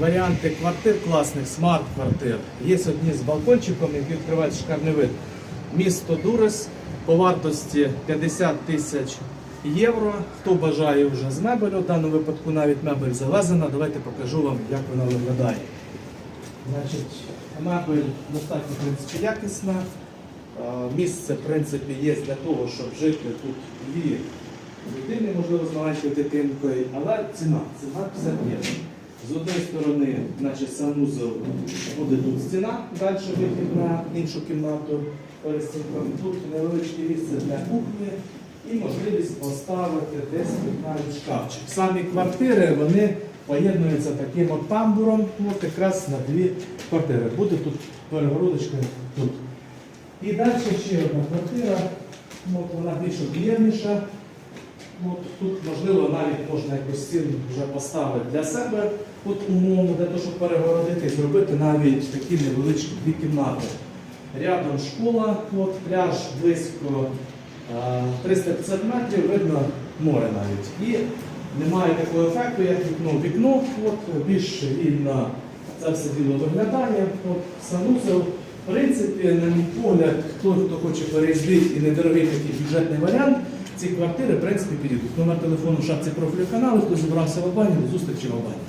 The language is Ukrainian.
варіанти квартир класних, смарт-квартир. Є одні з балкончиком, які відкривають шикарний вид. Місто Дурес по вартості 50 тисяч євро. Хто бажає вже з мебелю, в даному випадку навіть мебель завезена. Давайте покажу вам, як вона виглядає. Значить, мебель достатньо в принципі, якісна. Місце, в принципі, є для того, щоб жити тут дві людини, можливо, з маленькою дитинкою, але ціна, ціна 50 євро. З однієї сторони, значить, санузел буде тут стіна, далі вихід на іншу кімнату перед стінком. Тут невеличке місце для кухні і можливість поставити десь навіть шкафчик. Самі квартири вони поєднуються таким от тамбуром, от якраз на дві квартири. Буде тут перегородочка тут. І далі ще одна квартира, от вона більш об'ємніша. От тут, можливо, навіть можна якось стіну вже поставити для себе от умовно, для того, щоб перегородити зробити навіть такі невеличкі дві кімнати. Рядом школа, от пляж близько е, 350 метрів, видно море навіть. І немає такого ефекту, як вікно. Вікно от, більш вільно це все діло виглядає. От, санузел. В принципі, на мій погляд, хто, хто хоче переїздити і недорогий такий бюджетний варіант, ці квартири в принципі підійдуть. Номер телефону в шапці профілю каналу, хто зібрався в Албанії, до зустрічі в Албанії.